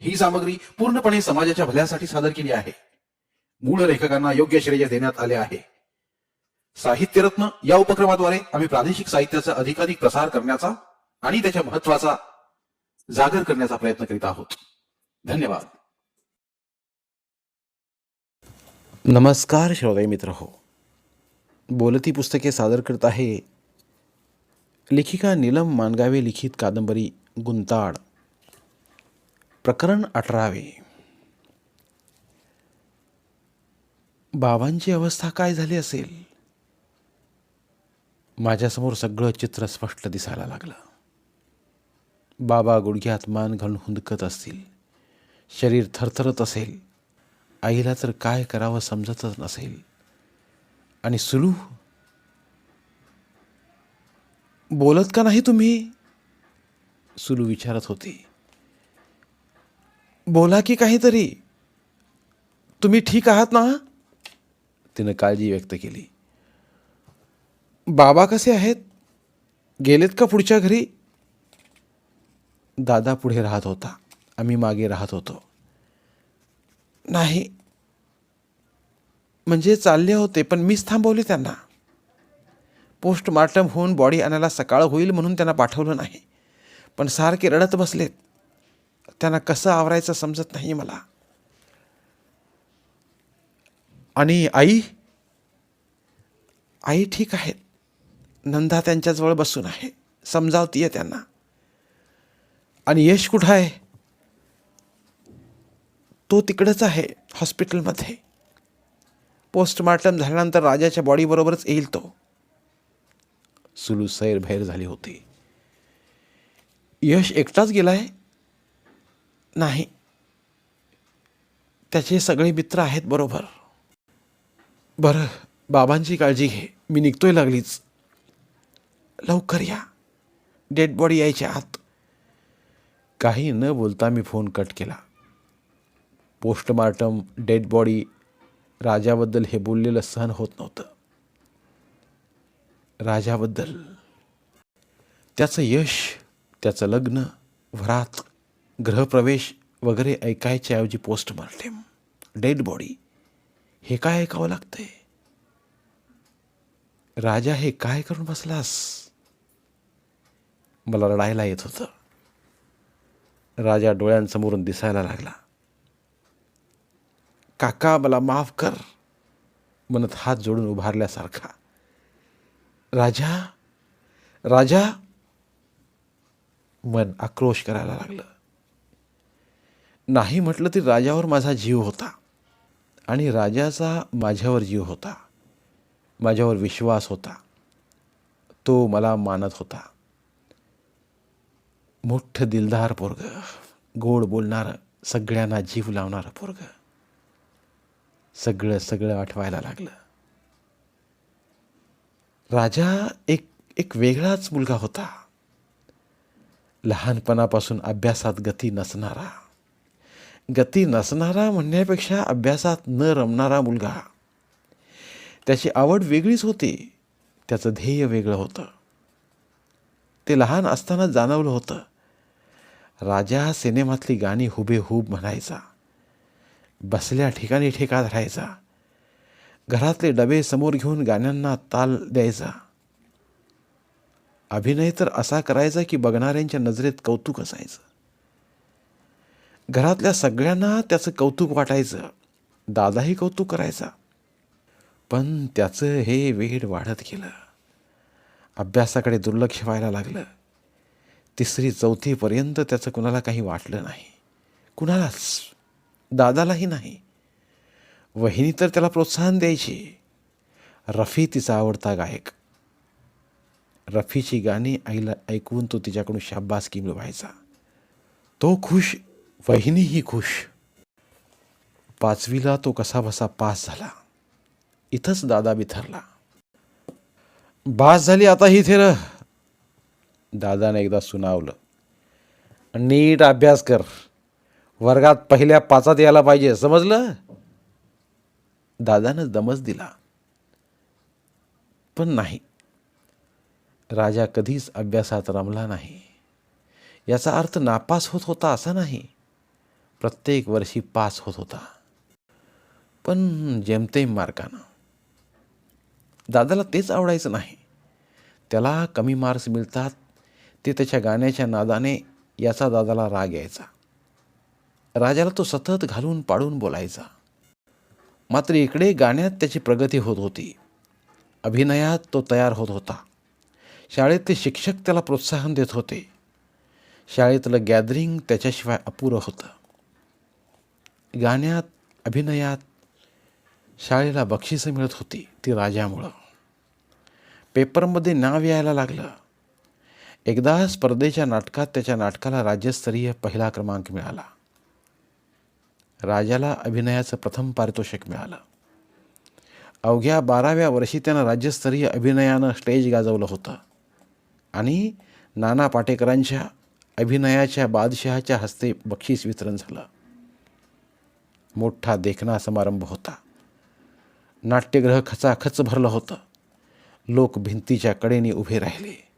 ही सामग्री पूर्णपणे समाजाच्या भल्यासाठी सादर केली आहे. मूळ लेखकांना योग्य श्रेय देण्यात आले आहे. साहित्यरत्न या उपक्रमाद्वारे आम्ही प्रादेशिक साहित्याचा अधिकाधिक प्रसार करण्याचा आणि त्याच्या महत्त्वाचा जागर करण्याचा प्रयत्न करीत आहोत. धन्यवाद. नमस्कार श्रोते मित्र हो. बोलती पुस्तके सादर करत आहे लेखिका नीलम मानगावे लिखित कादंबरी गुंताड. प्रकरण अठरावे. बाबांची अवस्था काय झाली असेल? माझ्यासमोर सगळं चित्र स्पष्ट दिसायला लागलं. बाबा गुडघ्यात मान घालून हुंदकत असतील. शरीर थरथरत असेल. आईला तर काय करावं समजतच नसेल. आणि सुलू? बोलत का नाही तुम्ही? सुलू विचारत होती. बोला की काहीतरी. तुम्ही ठीक आहात ना? तिनं काळजी व्यक्त केली. बाबा कसे आहेत? गेलेत का पुढच्या घरी? दादा पुढे राहत होता. आम्ही मागे राहत होतो. नाही. म्हणजे चालले होते पण मीच थांबवले त्यांना. पोस्टमार्टम होऊन बॉडी आणायला सकाळ होईल म्हणून त्यांना पाठवलं नाही. पण सारखे रडत बसलेत. त्यांना कसं आवरायचं समजत नाही मला. आणि आई आई ठीक आहेत नंदा त्यांच्याजवळ बसून आहे. समजावतीये त्यांना. आणि यश कुठं आहे? तो तिकडंच आहे हॉस्पिटलमध्ये. पोस्टमार्टम झाल्यानंतर राजाच्या बॉडीबरोबरच येईल तो. सुलू सैरभैर झाली होती. यश एकटाच गेलाय? नाही. त्याचे सगळे मित्र आहेत बरोबर. बरं बाबांची काळजी घे. मी निघतोय लागलीच. लवकर या. डेड बॉडी यायच्या आत. काही न बोलता मी फोन कट केला. पोस्टमार्टम डेड बॉडी राजाबद्दल हे बोललेलं सहन होत नव्हतं. राजाबद्दल. त्याचं यश त्याचं लग्न वरात गृहप्रवेश वगैरे ऐकायच्याऐवजी पोस्टमार्टम डेड बॉडी हे काय ऐकावं लागतंय? राजा हे काय करून बसलास? मला रडायला येत होतं. राजा डोळ्यांसमोरून दिसायला लागला. काका मला माफ कर. म्हणत हात जोडून उभारल्यासारखा. राजा? राजा? मन आक्रोश करायला लागलं. नाही म्हटलं तरी राजावर माझा जीव होता. आणि राजाचा माझ्यावर जीव होता. माझ्यावर विश्वास होता. तो मला मानत होता. मोठं दिलदार पोरग. गोड बोलणारं सगळ्यांना जीव लावणारं पोरग. सगळं सगळं आठवायला लागलं. राजा एक एक वेगळाच मुलगा होता. लहानपणापासून अभ्यासात गती नसणारा. गती नसणारा म्हणण्यापेक्षा अभ्यासात न रमणारा मुलगा. त्याची आवड वेगळीच होती. त्याचं ध्येय वेगळं होतं. ते लहान असताना जाणवलं होतं. राजा सिनेमातली गाणी हुबेहूब म्हणायचा. बसल्या ठिकाणी ठेका धरायचा घरातले डबे समोर घेऊन गाण्यांना ताल द्यायचा. अभिनय तर असा करायचा की बघणाऱ्यांच्या नजरेत कौतुक असायचं. घरातल्या सगळ्यांना त्याचं कौतुक वाटायचं. दादाही कौतुक करायचा. पण त्याचं हे वेड वाढत गेलं. अभ्यासाकडे दुर्लक्ष व्हायला लागलं. तिसरी चौथीपर्यंत त्याचं कुणाला काही वाटलं नाही. कुणालाच. दादालाही नाही. वहिनी तर त्याला प्रोत्साहन द्यायची. रफी तिचा आवडता गायक. रफीची गाणी आईला ऐकून तो तिच्याकडून शाब्बासकी मिळवायचा. तो खुश वहिनीही खुश. पाचवीला तो कसा बसा पास झाला. इथंच दादा बिथरला. बास झाली आता ही थेर. दादाने एकदा सुनावलं. नीट अभ्यास कर. वर्गात पहिल्या पाचात यायला पाहिजे समजलं? दादानं दमच दिला. पण नाही. राजा कधीच अभ्यासात रमला नाही. याचा अर्थ नापास होत होता असा नाही. प्रत्येक वर्षी पास होत होता. पण जेमतेम मार्कानं. दादाला तेच आवडायचं नाही. त्याला कमी मार्क्स मिळतात ते त्याच्या गाण्याच्या नादाने याचा दादाला राग यायचा. राजाला तो सतत घालून पाडून बोलायचा. मात्र इकडे गाण्यात त्याची प्रगती होत होती. अभिनयात तो तयार होत होता. शाळेतले शिक्षक त्याला प्रोत्साहन देत होते. शाळेतलं गॅदरिंग त्याच्याशिवाय अपुरं होतं. गाण्यात अभिनयात शाळेला बक्षिसं मिळत होती ती राजामुळं. पेपरमध्ये नाव यायला लागलं. एकदा स्पर्धेच्या नाटकात त्याच्या नाटकाला राज्यस्तरीय पहिला क्रमांक मिळाला. राजाला अभिनयाचं प्रथम पारितोषिक मिळालं. अवघ्या बाराव्या वर्षी त्यानं राज्यस्तरीय अभिनयानं स्टेज गाजवलं होतं. आणि नाना पाटेकरांच्या अभिनयाच्या बादशहाच्या हस्ते बक्षीस वितरण झालं. मोठा देखणा समारंभ होता. नाट्यगृह खचाखच भरलं होतं. लोक भिंतीच्या कडेने उभे राहिले.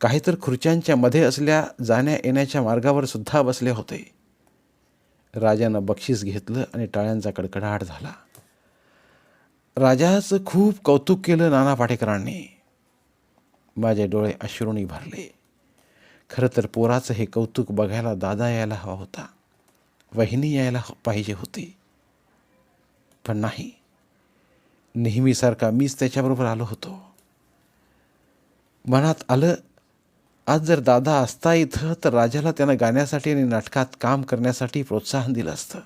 काही तर खुर्च्यांच्या मध्ये असल्या जाण्या येण्याच्या मार्गावर सुद्धा बसले होते. राजानं बक्षीस घेतलं आणि टाळ्यांचा कडकडाट झाला. राजाचं खूप कौतुक केलं नाना पाटेकरांनी. माझे डोळे अश्रूनी भरले. खरं तर पोराचं हे कौतुक बघायला दादा यायला हवा होता. वहिनी यायला पाहिजे होती. पण नाही. नेहमीसारखा मीच त्याच्याबरोबर आलो होतो. मनात आलं आज जर दादा असता इथं तर राजाला त्यानं गाण्यासाठी आणि नाटकात काम करण्यासाठी प्रोत्साहन दिलं असतं.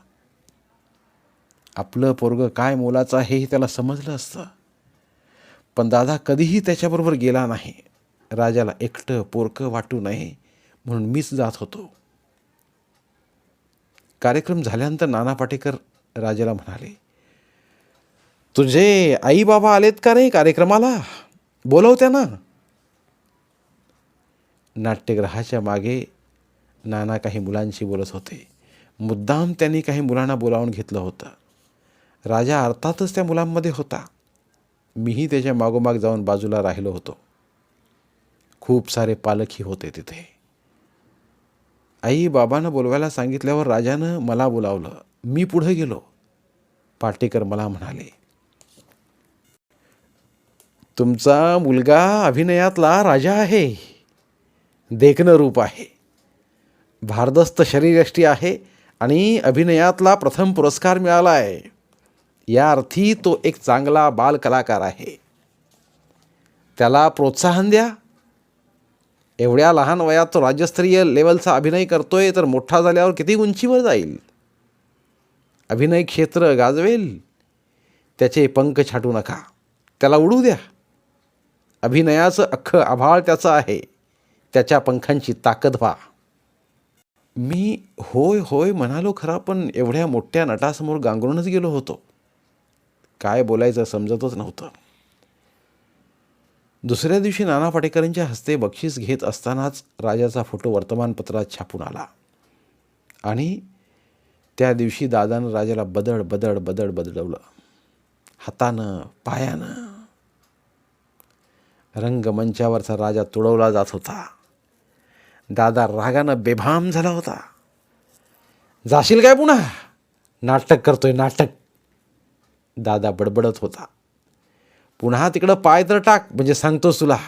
आपलं पोरगं काय मोलाचं आहे हे त्याला समजलं असतं. पण दादा कधीही त्याच्याबरोबर गेला नाही. राजाला एकटं पोरकं वाटू नये म्हणून मीच जात होतो. कार्यक्रम झाल्यानंतर नाना पाटेकर राजाला म्हणाले तुझे आई बाबा आलेत का रे कार्यक्रमाला? बोलवत्या ना नाट्यग्रहाच्या मागे नाना काही मुलांशी बोलत होते. मुद्दाम त्यांनी काही मुलांना बोलावून घेतलं होतं. राजा अर्थातच त्या मुलांमध्ये होता. मीही त्याच्या मागोमाग जाऊन बाजूला राहिलो होतो. खूप सारे पालकही होते तिथे. आई बाबानं बोलवायला सांगितल्यावर राजानं मला बोलावलं. मी पुढे गेलो. पाटेकर मला म्हणाले तुमचा मुलगा अभिनयातला राजा आहे. देखणं रूप आहे. भारदस्त शरीरयष्टी आहे आणि अभिनयातला प्रथम पुरस्कार मिळाला आहे या अर्थी तो एक चांगला बालकलाकार आहे. त्याला प्रोत्साहन द्या. एवढ्या लहान वयात तो राज्यस्तरीय लेवलचा अभिनय करतोय तर मोठा झाल्यावर किती उंचीवर जाईल? अभिनय क्षेत्र गाजवेल. त्याचे पंख छाटू नका. त्याला उडू द्या. अभिनयाचं अख्खं आभाळ त्याचं आहे. त्याच्या पंखांची ताकद व्हा. मी होय होय म्हणालो खरा पण एवढ्या मोठ्या नटासमोर गांगरूनच गेलो होतो. काय बोलायचं समजतच नव्हतं. दुसऱ्या दिवशी नाना पाटेकरांच्या हस्ते बक्षीस घेत असतानाच राजाचा फोटो वर्तमानपत्रात छापून आला. आणि त्या दिवशी दादानं राजाला बदड बदड बदड बदडवलं हातानं पायानं. रंगमंचावरचा राजा तुडवला जात होता. दादा रागानं बेभाम झाला होता. जाशील काय पुन्हा? नाटक करतोय नाटक. दादा बडबडत होता. पुन्हा तिकडं पाय तर टाक म्हणजे सांगतोस तुला.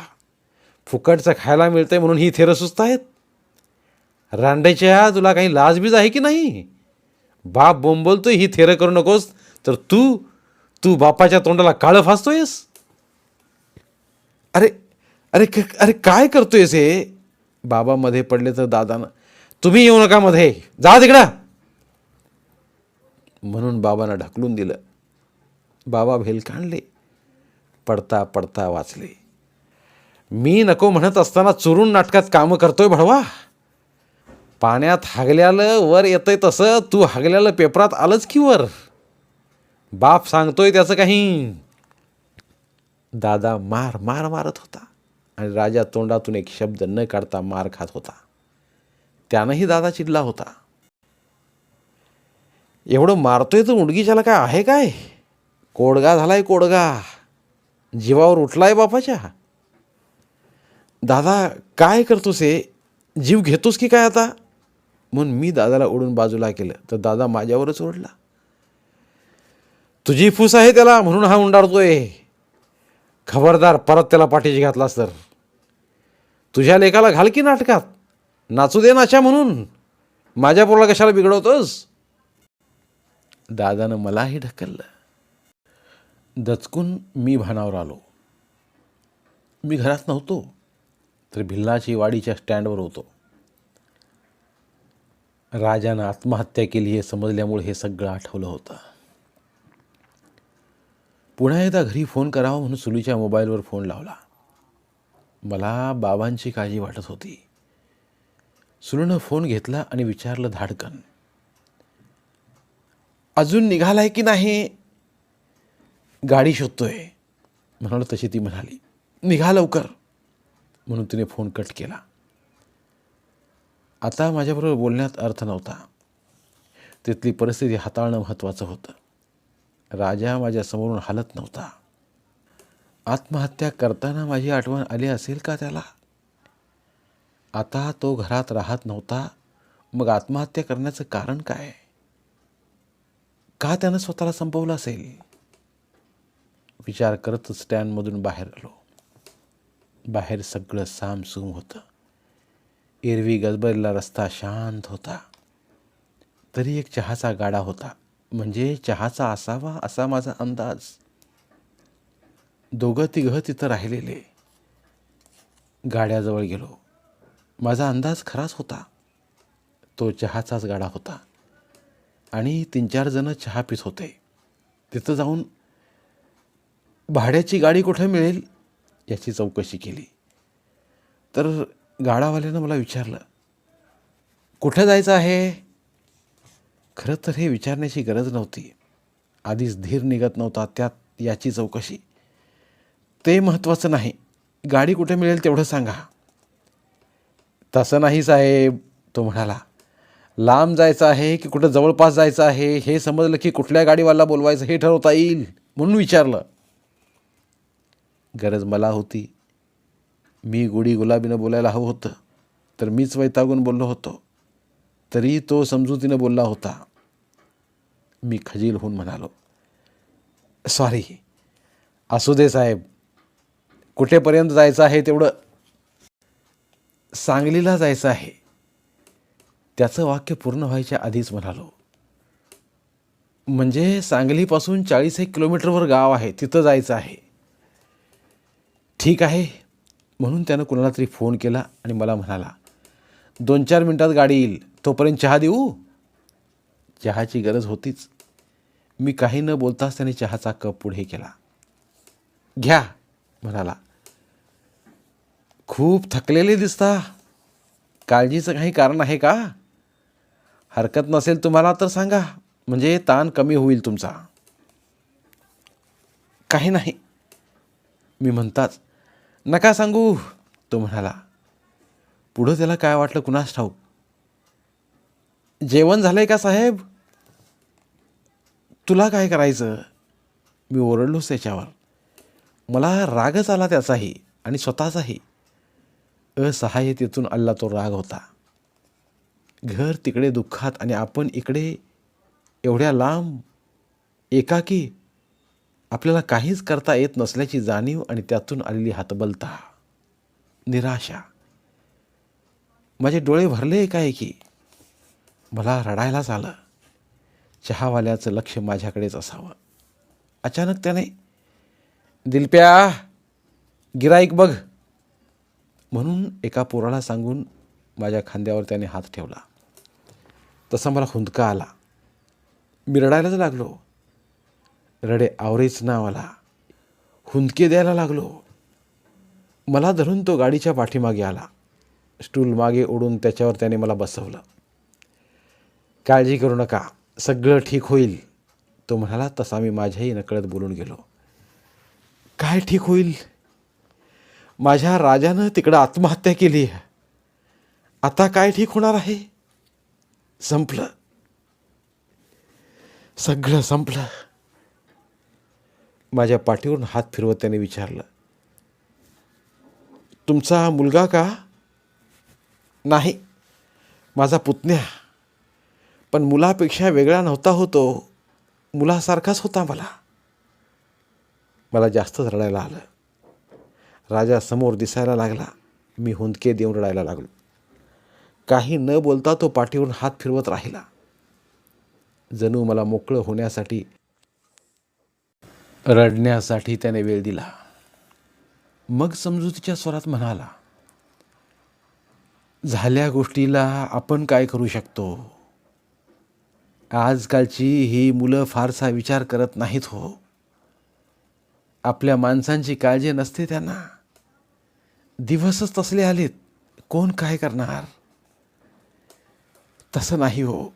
फुकटचं खायला मिळतंय म्हणून ही थेरं सुस्त आहेत. रांडेच्या तुला काही लाजबीज आहे की नाही? बाप बोंबलतोय ही थेरं करू नकोस. तर तू तू बापाच्या तोंडाला काळं फासतोयस? अरे अरे क- अरे काय करतोयस हे? बाबा मध्ये पडले तर दादानं तुम्ही येऊ नका मध्ये जा तिकडं. म्हणून बाबांना ढकलून दिलं. बाबा भेलकांडले. पडता पडता वाचले. मी नको म्हणत असताना चुरून नाटकात कामं करतोय भडवा. पाण्यात हागल्यालं वर येतंय तसं तू हागल्यालं पेपरात आलंच की वर. बाप सांगतोय त्याचं काही. दादा मार मार मारत होता आणि राजा तोंडातून एक शब्द न काढता मार खात होता. त्यानंही दादा चिडला होता. एवढं मारतोय तर उंडगीच्याला काय आहे काय? कोडगा झालाय कोडगा. जीवावर उठलाय बापाच्या? दादा काय करतोस हे? जीव घेतोस की काय आता? म्हणून मी दादाला ओढून बाजूला केलं. तर दादा माझ्यावरच ओढला. तुझी फूस आहे त्याला म्हणून हा उंडारतोय. खबरदार परत त्याला पाठीशी घातलास तर. तुझ्या लेखाला घाल की नाटकात? नाचू दे नाचा म्हणून. माझ्या पोराला कशाला बिघडवतोस? दादानं मलाही ढकललं. दचकून मी भानावर आलो. मी घरात नव्हतो तर भिल्लाची वाडीच्या स्टँडवर होतो. राजानं आत्महत्या केली हे समजल्यामुळे हे सगळं आठवलं होतं. पुन्हा एकदा घरी फोन करावा म्हणून सुलीच्या मोबाईलवर फोन लावला. मला बाबांची काळजी वाटत होती. सुलूनं फोन घेतला आणि विचारलं धाडकन. अजून निघालाय की नाही? गाडी शोधतोय. म्हणाल तशी ती म्हणाली. निघा लवकर. म्हणून तिने फोन कट केला. आता माझ्याबरोबर बोलण्यात अर्थ नव्हता. तिथली परिस्थिती हाताळणं महत्त्वाचं होतं. राजा माझ्या समोरून हालत नव्हता. आत्महत्या करताना माझी आठवण आली असेल का त्याला? आता तो घरात राहत नव्हता. मग आत्महत्या करण्याचं कारण काय? का त्यानं स्वतःला संपवलं असेल? विचार करत स्टँडमधून बाहेर आलो. बाहेर सगळं सामसूम होतं. एरवी गजबजलेला रस्ता शांत होता. तरी एक चहाचा गाडा होता. म्हणजे चहाचा असावा असा माझा अंदाज. दोघं तिघं तिथं राहिलेले. गाड्याजवळ गेलो. माझा अंदाज खराच होता. तो चहाचाच गाडा होता. आणि तीन चार जणं चहा पित होते. तिथं जाऊन भाड्याची गाडी कुठं मिळेल याची चौकशी केली. तर गाडावाल्यानं मला विचारलं कुठं जायचं आहे? खरं तर हे विचारण्याची गरज नव्हती. आधीच धीर निघत नव्हता त्यात याची चौकशी. ते महत्त्वाचं नाही. गाडी कुठे मिळेल तेवढं सांगा. तसं नाही साहेब तो म्हणाला. लांब जायचं आहे की कुठं जवळपास जायचं आहे हे समजलं की कुठल्या गाडीवाला बोलवायचं हे ठरवता येईल म्हणून विचारलं. गरज मला होती. मी गोडी गुलाबीनं बोलायला हवं होतं तर मीच वैतागून बोललो होतो. तरी तो समजुतीनं बोलला होता. मी खजील होऊन म्हणालो सॉरी असू दे साहेब. कुठेपर्यंत जायचं आहे तेवढं सांगलीला जायचं आहे. त्याचं वाक्य पूर्ण व्हायच्या आधीच म्हणालो म्हणजे सांगलीपासून चाळीस एक किलोमीटरवर गाव आहे तिथं जायचं आहे. ठीक आहे. म्हणून त्यानं कुणाला तरी फोन केला आणि मला म्हणाला दोन चार मिनटात गाडी येईल तोपर्यंत चहा देऊ? चहाची गरज होतीच. मी काही न बोलताच त्याने चहाचा कप पुढे केला. घ्या म्हणाला. खूप थकलेले दिसता. काळजीचं काही कारण आहे का? हरकत नसेल तुम्हाला तर सांगा म्हणजे ताण कमी होईल तुमचा. काही नाही मी म्हणताच नका सांगू तो म्हणाला. पुढं त्याला काय वाटलं कुणास ठाऊक? जेवण झालंय का साहेब? तुला काय करायचं? मी ओरडलोच त्याच्यावर. मला रागच आला त्याचाही आणि स्वतःचाही. असहाय्यतेतून आला तो राग होता. घर तिकडे दुःखात आणि आपण इकडे एवढ्या लांब एकाकी आपल्याला काहीच करता येत नसल्याची जाणीव आणि त्यातून आलेली हातबलता निराशा. माझे डोळे भरले एकाएकी मला रडायलाच आलं. चहावाल्याचं लक्ष माझ्याकडेच असावं. अचानक त्याने दिलप्या गिराईक बघ. म्हणून एका पोराला सांगून माझ्या खांद्यावर त्याने हात ठेवला. तसा मला हुंदका आला. मी रडायलाच लागलो. रडे आवरेच नावाला हुंदके द्यायला लागलो. मला धरून तो गाडीच्या पाठीमागे आला. स्टूल मागे ओढून त्याच्यावर त्याने मला बसवलं. काळजी करू नका सगळं ठीक होईल. तो म्हणाला तसा मी माझ्याही नकळत बोलून गेलो. काय ठीक होईल? माझ्या राजानं तिकडं आत्महत्या केली आहे. आता काय ठीक होणार आहे? संपलं. सगळं संपलं. माझ्या पाठीवरून हात फिरवत त्याने विचारलं तुमचा मुलगा का? नाही माझा पुतण्या. पण मुलापेक्षा वेगळा नव्हता होतो. मुलासारखाच होता मला. मला जास्तच रडायला आलं. राजा समोर दिसायला लागला. मी हुंदके देऊन रडायला लागलो. काही न बोलता तो पाठीवरून हात फिरवत राहिला. जणू मला मोकळं होण्यासाठी रडण्यासाठी त्याने वेळ दिला. मग समजुतीच्या स्वरात म्हणाला झाल्या गोष्टीला आपण काय करू शकतो? आजकालची ही मुलं फारसा विचार करत नाहीत हो. आपल्या माणसांची काळजी नसते त्यांना. दिवसच तसले आलेत. कोण काय करणार? तसं नाही हो.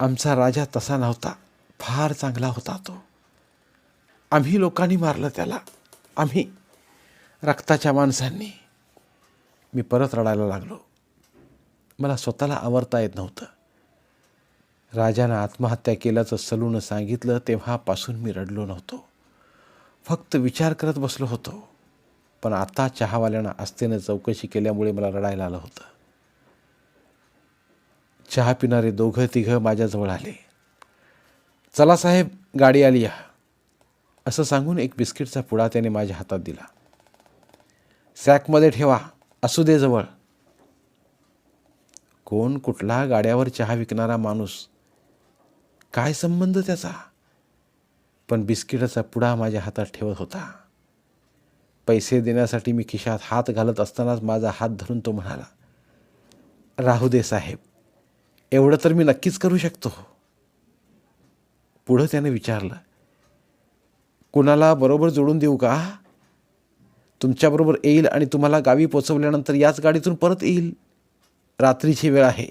आमचा राजा तसा नव्हता. फार चांगला होता तो. आम्ही लोकांनी मारलं त्याला. आम्ही रक्ताच्या माणसांनी. मी परत रडायला लागलो. मला स्वतःला आवरता येत नव्हतं. राजानं आत्महत्या केल्याचं सलूनं सांगितलं तेव्हापासून मी रडलो नव्हतो. फक्त विचार करत बसलो होतो. पण आता चहावाल्यानं आस्थेनं चौकशी केल्यामुळे मला रडायला आलं होतं. चहा पिणारे दोघं तिघं माझ्याजवळ आले. चला साहेब गाडी आली या. असं सांगून एक बिस्किटचा पुडा त्याने माझ्या हातात दिला. सॅकमध्ये ठेवा असू दे जवळ. कोण कुठला गाड्यावर चहा विकणारा माणूस? काय संबंध त्याचा? पण बिस्किटाचा पुडा माझ्या हातात ठेवत होता. पैसे देण्यासाठी मी खिशात हात घालत असतानाच माझा हात धरून तो म्हणाला राहू दे साहेब एवढं तर मी नक्कीच करू शकतो. पुढं त्याने विचारलं कुणाला बरोबर जोडून देऊ का? तुमच्याबरोबर येईल आणि तुम्हाला गावी पोचवल्यानंतर याच गाडीतून परत येईल. रात्रीची वेळ आहे.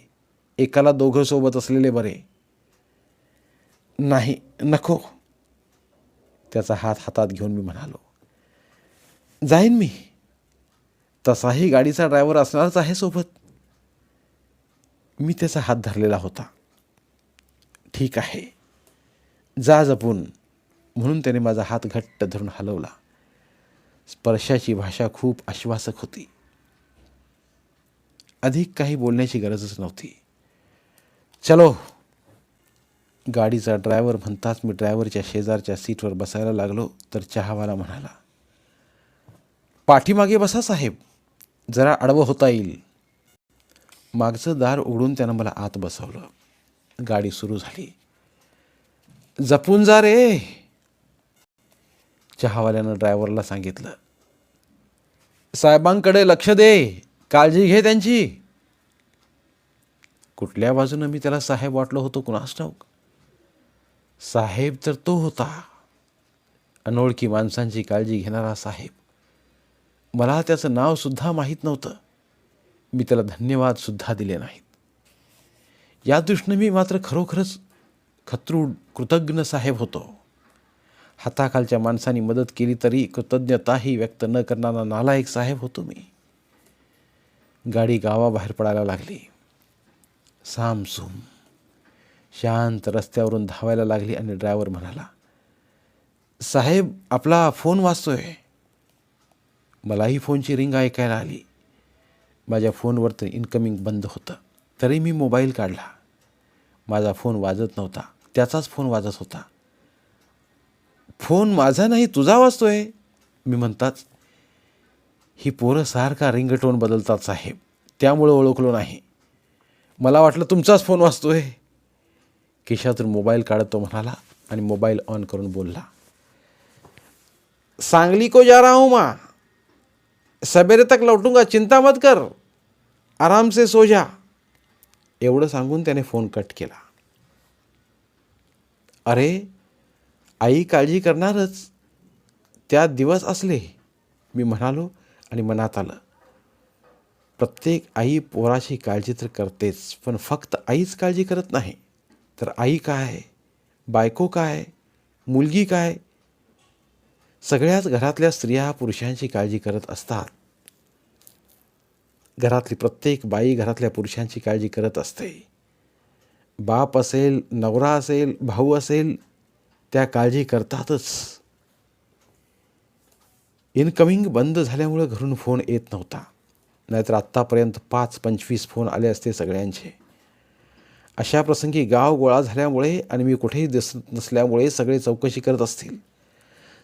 एकाला दोघं सोबत असलेले बरे. नाही नको. त्याचा हात हातात घेऊन मी म्हणालो. जाईन मी. तसाही गाडीचा ड्रायव्हर असणारच आहे सोबत. मी त्याचा हात धरलेला होता. ठीक आहे. जा जपून. म्हणून त्याने माझा हात घट्ट धरून हलवला. स्पर्शाची भाषा खूप आश्वासक होती. अधिक काही बोलण्याची गरजच नव्हती. चलो गाडीचा ड्रायव्हर म्हणताच मी ड्रायव्हरच्या शेजारच्या सीटवर बसायला लागलो तर चहावाला म्हणाला पाठीमागे बसा साहेब जरा आडवं होता येईल. मागचं दार उघडून त्यानं मला आत बसवलं. गाडी सुरू झाली. जपून जा रे. चहावाल्यानं ड्रायव्हरला सांगितलं. साहेबांकडे लक्ष दे काळजी घे त्यांची. कुठल्या बाजूनं मी त्याला साहेब वाटलो होतो कुणास ठाऊक? साहेब तर तो होता. अनोळखी माणसांची काळजी घेणारा साहेब. मला त्याचं नाव सुद्धा माहीत नव्हतं. मी त्याला धन्यवाद सुद्धा दिले नाहीत. या दृष्टीनं मी मात्र खरोखरच खत्रू कृतज्ञ साहेब होतो. हाताखालच्या माणसांनी मदत केली तरी कृतज्ञताही व्यक्त न करणारा नालायक साहेब होतो मी गाडी गावाबाहेर पडायला लागली. सामसूम. शांत रस्त्यावरून धावायला लागली आणि ड्रायव्हर म्हणाला साहेब आपला फोन वाचतोय मलाही फोनची रिंग ऐकायला आली. माझ्या फोनवर तर इन्कमिंग बंद होतं. तरी मी मोबाईल काढला. माझा फोन वाजत नव्हता. त्याचाच फोन वाजत होता. फोन माझा नाही तुझा वाजतोय. मी म्हणताच ही पोरं सारखा रिंगटोन बदलतात साहेब. त्यामुळं ओळखलो नाही. मला वाटलं तुमचाच फोन वाजतोय. खिशातून मोबाईल काढत तो म्हणाला आणि मोबाईल ऑन करून बोलला सांगली को जा रहा हूँ माँ. सवेरे तक लौटूंगा चिंता मत कर. आराम से सो जा. एवढं सांगून त्याने फोन कट केला. अरे आई काळजी करणारच. त्यात दिवस असले मी म्हणालो आणि मनात आलं. प्रत्येक आई पोराची काळजी तर करतेच पण फक्त आईच काळजी करत नाही. तर आई काय? बायको काय? मुलगी काय? सगळ्याच घरातल्या स्त्रिया पुरुषांची काळजी करत असतात. घरातली प्रत्येक बाई घरातल्या पुरुषांची काळजी करत असते. बाप असेल नवरा असेल भाऊ असेल त्या काळजी करतातच. इनकमिंग बंद झाल्यामुळं घरून फोन येत नव्हता. नाहीतर आत्तापर्यंत पाच पंचवीस फोन आले असते सगळ्यांचे. अशा प्रसंगी गाव गोळा झाल्यामुळे आणि मी कुठेही दिसत नसल्यामुळे सगळे चौकशी करत असतील.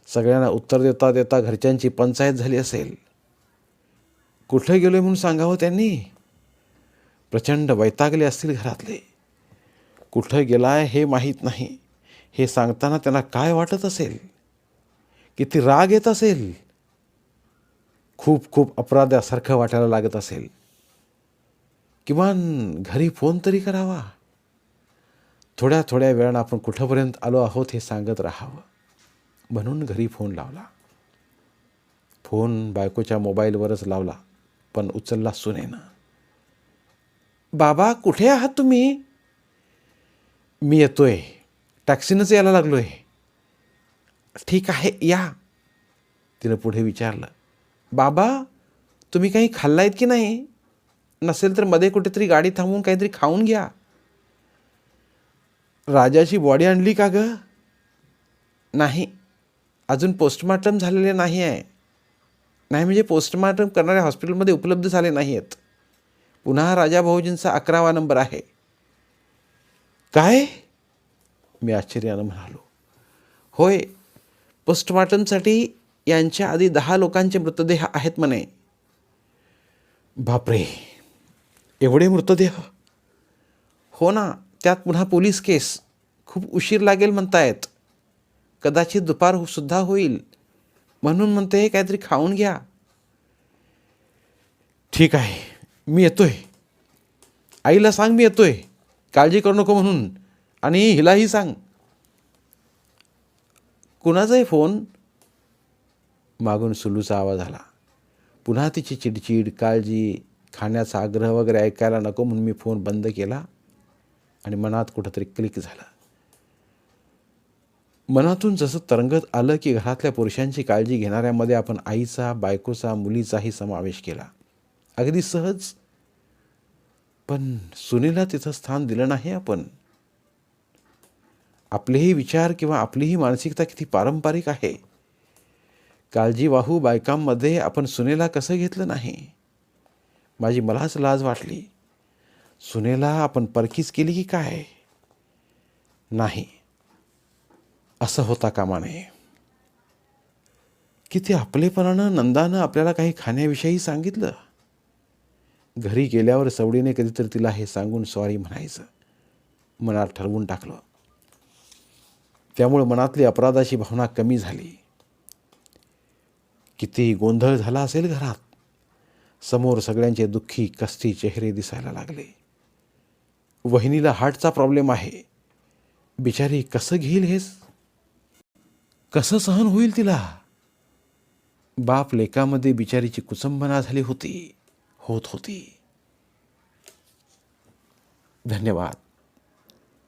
सगळ्यांना उत्तर देता देता घरच्यांची पंचायत झाली असेल. कुठं गेलो म्हणून सांगावं त्यांनी? प्रचंड वैतागले असतील घरातले. कुठं गेलाय हे माहीत नाही. हे सांगताना त्यांना काय वाटत असेल? किती राग येत असेल? खूप खूप अपराध्यासारखं वाटायला लागत असेल. किमान घरी फोन तरी करावा. थोड्या थोड्या वेळानं आपण कुठंपर्यंत आलो आहोत हे सांगत राहावं. म्हणून घरी फोन लावला. फोन बायकोच्या मोबाईलवरच लावला पण उचलला सुनेनं. बाबा कुठे आहात तुम्ही? मी येतोय. टॅक्सीनंच यायला लागलो आहे ठीक आहे या. तिनं पुढे विचारलं बाबा तुम्ही काही खाल्लायत की नाही? नसेल तर मध्ये कुठेतरी गाडी थांबवून काहीतरी खाऊन घ्या. राजाची बॉडी आणली का ग? नाही अजून पोस्टमार्टम झालेले नाही आहे. नाही म्हणजे पोस्टमार्टम करणाऱ्या हॉस्पिटलमध्ये उपलब्ध झाले नाही आहेत पुन्हा राजा भाऊजींचा अकरावा नंबर आहे. काय? मी आश्चर्यानं म्हणालो. होय पोस्टमार्टमसाठी यांच्या आधी दहा लोकांचे मृतदेह आहेत म्हणे. बापरे एवढे मृतदेह? हो ना त्यात पुन्हा पोलीस केस. खूप उशीर लागेल म्हणतायत. कदाचित दुपार हो- सुद्धा होईल. म्हणून म्हणते काहीतरी खाऊन घ्या. ठीक आहे मी येतोय. आईला सांग मी येतोय. काळजी करू नको म्हणून. आणि हिलाही सांग. कुणाचाही फोन मागून सुलूचा आवाज आला. पुन्हा तिची चिडचिड काळजी खाण्याचा आग्रह वगैरे ऐकायला नको म्हणून मी फोन बंद केला आणि मनात कुठंतरी क्लिक झालं. मनातून जसं तरंगत आलं की घरातल्या पुरुषांची काळजी घेणाऱ्यामध्ये आपण आईचा बायकोचा मुलीचाही समावेश केला. अगदी सहज. पण सुनीला तिथं स्थान दिलं नाही आपण. आपलेही विचार किंवा आपलीही मानसिकता किती पारंपरिक आहे? काळजीवाहू बायकांमध्ये आपण सुनेला कसं घेतलं नाही? माझी मलाच लाज वाटली. सुनेला आपण परखीच केली की काय? नाही. असं होता कामा नये किती आपलेपणानं नंदानं आपल्याला काही खाण्याविषयी सांगितलं. घरी गेल्यावर सवडीने कधीतरी तिला हे सांगून सॉरी म्हणायचं. मनात ठरवून टाकलं. त्यामुळे मनातली अपराधाची भावना कमी झाली. किती गोंधळ झाला असेल घरात समोर सगळ्यांचे दुःखी कस्ती चेहरे दिसायला लागले. वहिनीला हार्टचा प्रॉब्लेम आहे. बिचारी कसं घेईल हेच? कसं सहन होईल तिला? बाप लेकामध्ये बिचारीची कुचंबना झाली होती होत होती. धन्यवाद.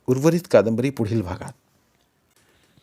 उर्वरित कादंबरी पुढील भागात.